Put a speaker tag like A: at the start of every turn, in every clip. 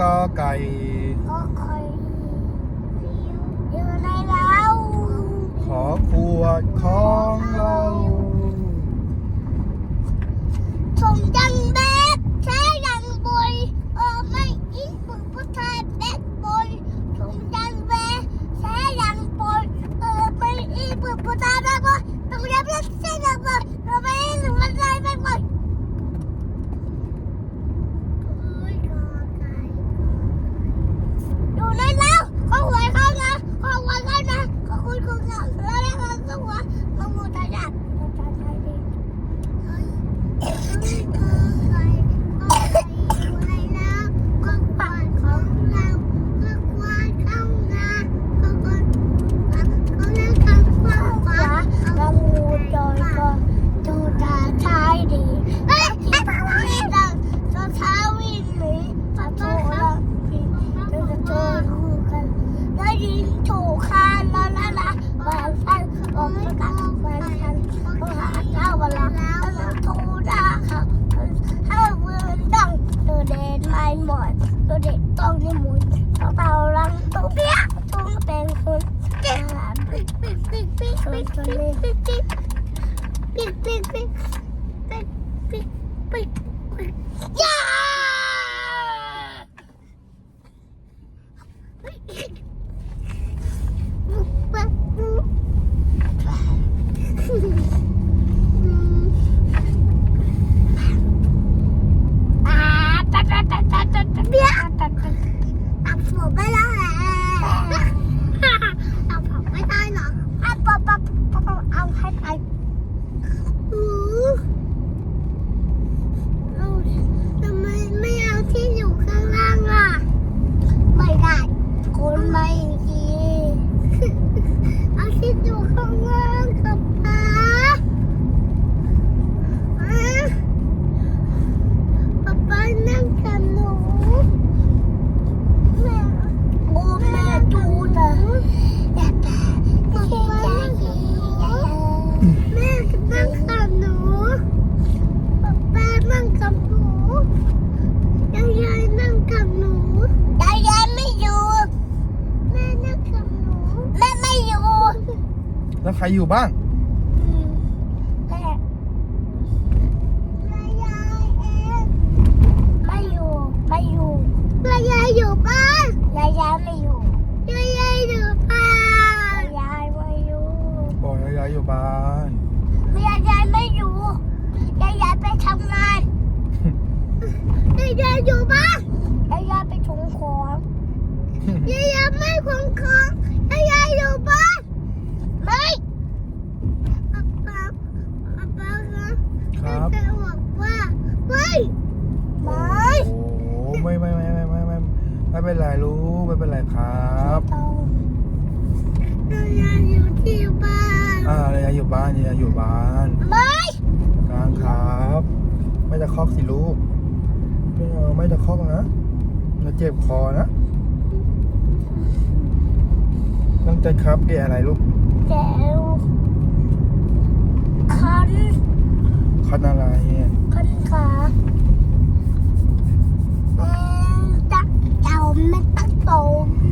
A: กอไก่
B: ก็คอยอยู่ในเรา
A: ขอขวดของเรา
B: ผมจะกลับแฟนฉันเหาเจ้าวลาเราทรด่าเขาถ้วรต้องตัวเด็ดไม่หมดตัวเด็ดต้องนิมนต์ А ты духа
A: папа. Папа нам канул. ครอยู่บ้าง
B: แม่ยายเองไม่อยู่ ไม่อยู่ยายยายอยู่บ้านยายยายไม่อยู่ยายยายอยู่บ้านยายไม่อยู่
A: บอกยายๆอยู่บ้าน
B: ยายยายไม่อยู่ยายยายไปทำงานยายยายอยู่บ้านยายยายไปชงของยายยายไม่ของยายยายอยู่บ้านไม่ป๊าป๊าป๊าป๊าคะ
A: ครับ
B: จะบอกว่าไม่ไม่
A: โอ้ไม่ไม่ไม่ไม่ไม่ไม่ ไม่เป็นไรลูกไม่เป็นไรครับ
B: เราอยากอยู่ที่บ้าน
A: อ่ายายๆอยู่บ้านยายๆอยู่บ้าน
B: ไม่
A: กลางครับ ไม่ตะคอกสิลูกไม่เอาไม่ตะคอกนะเราเจ็บคอนะตั้งใจครับเกะอะไรลูก
B: แก้วคัน
A: คันอะไรเนี่ย
B: คันขาเอ็งจัก มไม่ตัดผม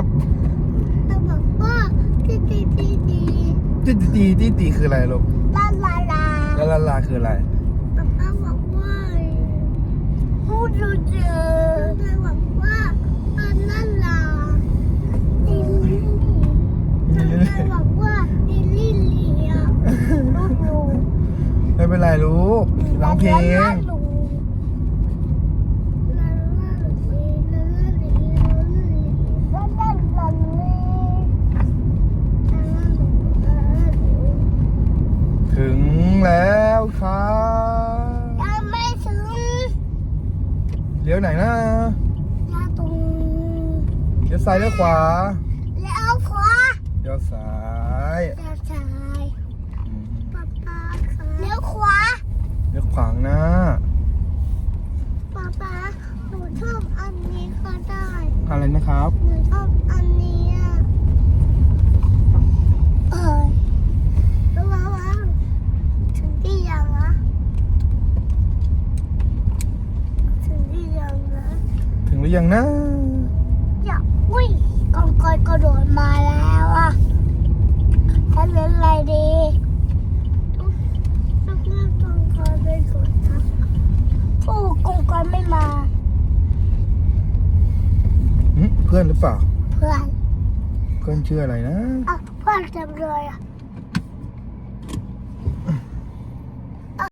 B: ครับจะบอกว่าดีดีดีดี
A: ตีตีตีตีคืออะไรลูก
B: ลาลาลา
A: ล้วลาลาคืออะไร
B: ป๊าป๊าบอกว่าพูดดูเจอจะบอกว่าลาลาลาดิลลี่จะบอกว่าดิลลี่เลียลูก
A: ไม่เป็นไรลูกร้องเพลง ครับยังไม่
B: ถึง
A: เลี้ยว
C: ไหนนะเลี้
A: ยวตรง
C: เลี้ยวซ้ายเลี้ยวขวา
A: เลี้ยวขวา
C: เลี้ยวซ้าย
A: เลี้ยวซ้ายป๊าป๊าค่ะเลี้ยวขวา
C: เลี้ยวขวางนะ
A: ป๊าป๊าหนูชอบอันนี้ก็ได้
C: อะไรนะครับ
A: หนูชอบอันนี้อะ
C: รือยังนะ
A: อย่าอุ้ยกองกอยกระโดดมาแล้วอะทำยังไงดีต้องเลือกกองกอยไปก่อนนะโอ้กองกอยไม่มา
C: หึเพื่อนหรือเปล่า
A: เพื่อน
C: เพื่อนชื่ออะไรนะ
A: อะเพื่อนจำเลยอะ